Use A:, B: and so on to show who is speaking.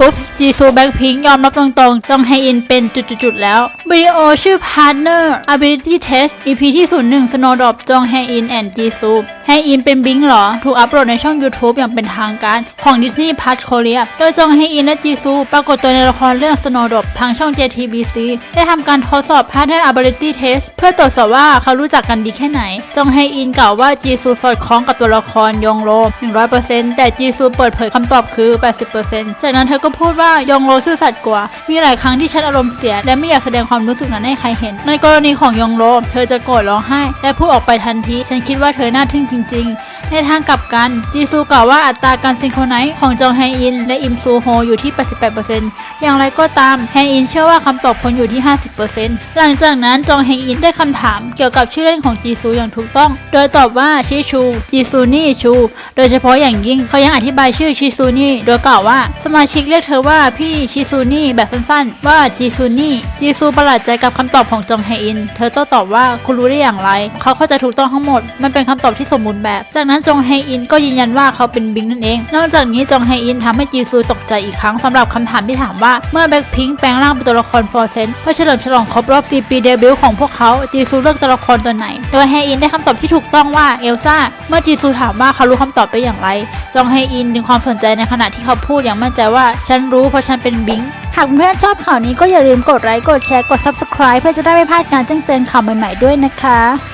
A: อุ๊บจีซูแบ็คพิงยอมรับตรงๆจองไฮอินเป็นจุดๆ แล้ววิดีโอชื่อ Partner Ability Test EP ที่ 01 Snowdrop จองไฮอินแอนจีซู ไฮอินเป็นบิงเหรอ ถูกอัปโหลดในช่อง YouTube อย่างเป็นทางการของ Disney Plus Korea โดยจองไฮอินและจีซู ปรากฏตัวในละครเรื่อง Snowdrop ทางช่อง JTBC ได้ทำการทดสอบ Partner Ability Test เพื่อตรวจสอบว่าเขารู้จักกันดีแค่ไหนจองไฮอินกล่าวว่าจีซูสอดคล้องกับตัวละครยองโร 100%แต่จีซูเปิดเผยคำตอบคือ 80%จากนั้นเธอก็พูดว่ายองโรซื่อสัตย์กว่า มีหลายครั้งที่ฉันอารมณ์เสีย และไม่อยากแสดงความรู้สึกนั้นให้ใครเห็น ในกรณีของยองโรเธอจะโกรธร้องไห้ และพูดออกไปทันที ฉันคิดว่าเธอน่าทึ่งจริงๆ ในทางกลับกัน จีซูกล่าวว่าอัตราการซิงโครไนซ์ของจองไฮอิน และอิมซูโฮอยู่ที่ 88%อย่างไรก็ตามไฮอินเชื่อว่าคำตอบควรอยู่ที่ 50%หลังจากนั้นจองไฮอินได้คำถามเกี่ยวกับชื่อเล่นของจีซูอย่างถูกต้อง โดยตอบว่าชิชู จีซูนี่ชู โดยเฉพาะอย่างยิ่งเขายังอธิบายชื่อชิซูนี่โดยกล่าวว่าสมาชิกเรียกเธอว่าพี่ชิซูนี่แบบสั้นๆ ว่าจีซูนี่จีซูประหลาดใจกับคำตอบของจองไฮอิน เธอโต้ตอบว่าคุณรู้ได้อย่างไร เขาเข้าใจถูกต้องทั้งหมด มันเป็นคำตอบที่สมบูรณ์แบบจากนั้นจงไฮอินก็ยืนยันว่าเขาเป็นบิงนั่นเอง นอกจากนี้จงไฮอินทำให้จีซูตกใจอีกครั้งสำหรับคำถามที่ถามว่าเมื่อแบ็คพิงแปลงร่างเป็นตัวละครฟอร์เซนเพื่อเฉลิมฉลองครบรอบ 4 ปีเดบิวต์ของพวกเขาจีซูเลือกตัวละครตัวไหน โดยไฮอินได้คำตอบที่ถูกต้องว่าเอลซ่าเมื่อจีซูถามว่าเขารู้คำตอบไปอย่างไร จงไฮอินดึงความสนใจในขณะที่เขาพูดอย่างมั่นใจว่าฉันรู้เพราะฉันเป็นบิงหากเพื่อนชอบข่าวนี้ก็อย่าลืมกดไลค์กดแชร์กด Subscribe เพื่อจะได้ไม่พลาดการแจ้งเตือนข่าวใหม่ๆด้วยนะคะ